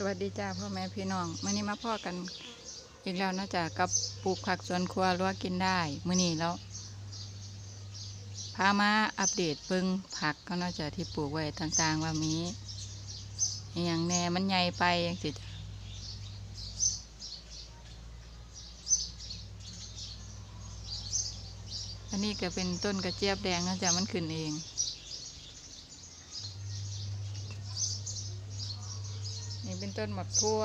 สวัสดีจ้าพ่อแม่พี่น้องมื่อนี้มาพ่อกันอีกแล้วนะจ๊ะกับปลูกผักสวนครัวรั้วกินได้มื่อนี้แล้วพามาอัปเดตเบิ่งผักก็น่าจะที่ปลูกไว้ต่างๆว่ามีอย่างแน่มันใหญ่ไปอยังสิอันนี้ก็เป็นต้นกระเจี๊ยบแดงนะจ๊ะมันขึ้นเอง เป็นต้นหมักทั่ว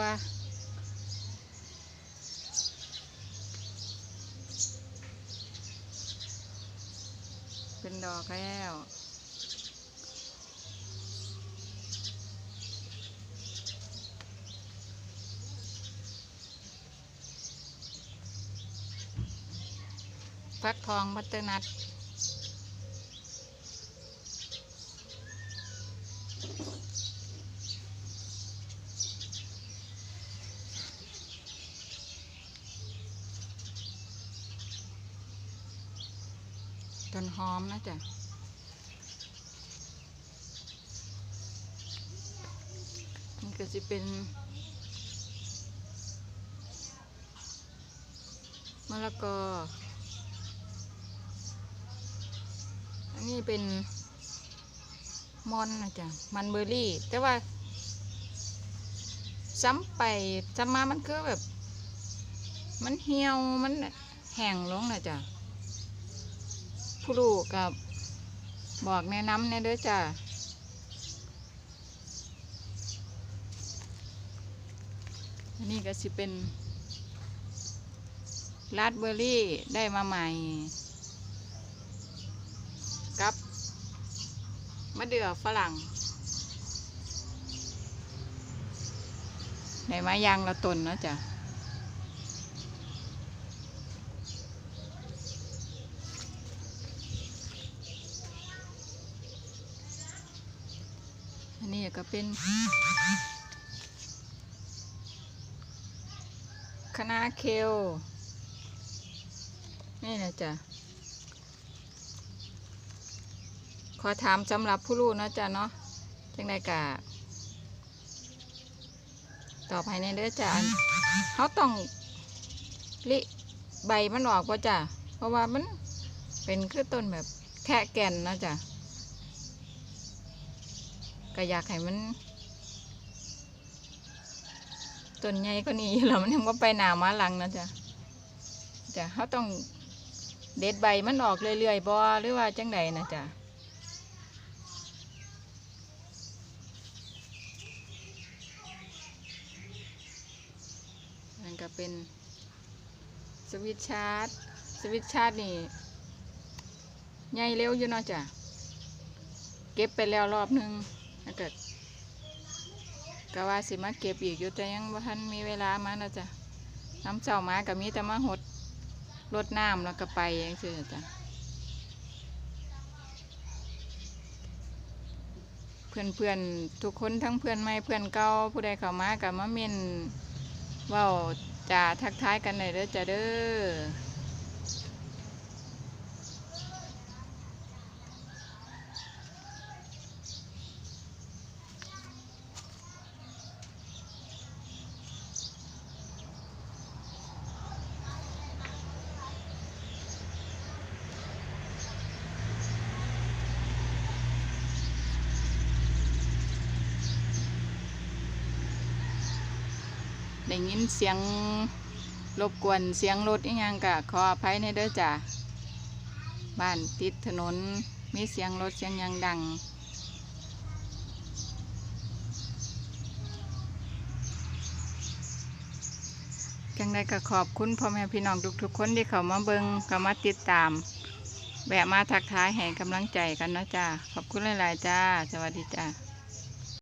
เป็นดอกแล้วฟักทองบัตเตอร์นัท ต้นหอมนะจ๊ะนี่ก็จะเป็นมะละกอ อันนี้เป็นมอนนะจ๊ะมันเบอร์รี่ แต่ว่าซ้ำไปซ้ำมามันก็แบบ มันเหี่ยวมันแห้งลงนะจ๊ะ ผู้ลูกกับบอกแนะนำแน่เด้อจ้าอันนี้ก็สิเป็นราดเบอร์รี่ได้มาใหม่ กับมะเดื่อฝรั่งในไม้ยางละตนเนาะจ้ะ ก็เป็นคณะเคลนี่นะจ๊ะขอถามสำหรับผู้รู้เนาะจ๊ะเนาะจังไดกะตอบให้ในเด้อจ้ะเขาต้องลิใบมันออกป่ะจ้ะเพราะว่ามันเป็นคือต้นแบบแค่แก่นนะจ๊ะ ก็อยากให้มันต้นใหญ่ก็นี้แล้วมันยังก็ไปหนามาหลังนะจ๊ะจ้ะเขาต้องเด็ดใบมันออกเรื่อยๆบ่หรือว่าจังใดนะจ๊ะนั่นก็เป็นสวิตชาร์จสวิตชาร์จนี่ใหญ่เร็วอยู่เนาะจ้ะเก็บไปแล้วรอบหนึ่ง แล้วก็ก็ว่าสิมาเก็บอีกอยู่แต่ยังบ่ทันมีเวลามาเนาะจ้ะน้ำเจ้ามาก็มีแต่มาหดรดน้ำแล้วก็ไปย่างเช่นจ้ะเพื่อนเพื่อนๆทุกคนทั้งเพื่อนใหม่เพื่อนเก่าผู้ใดเข้ามากับมาเมนว่าจะทักทายกันหน่อยเด้อจ้ะเด้อ ได้ยินเสียงรบกวนเสียงรถอีหยังกะขออภัยในเด้อจ้ะบ้านติดถนนมีเสียงรถเสียงยังดัง จังใดก็ขอบคุณพ่อแม่พี่น้องทุกๆคนที่เขามาเบิงเข้ามาติดตามแวะมาทักทายให้กำลังใจกันนะจ้าขอบคุณหลายๆจ้า สวัสดีจ้า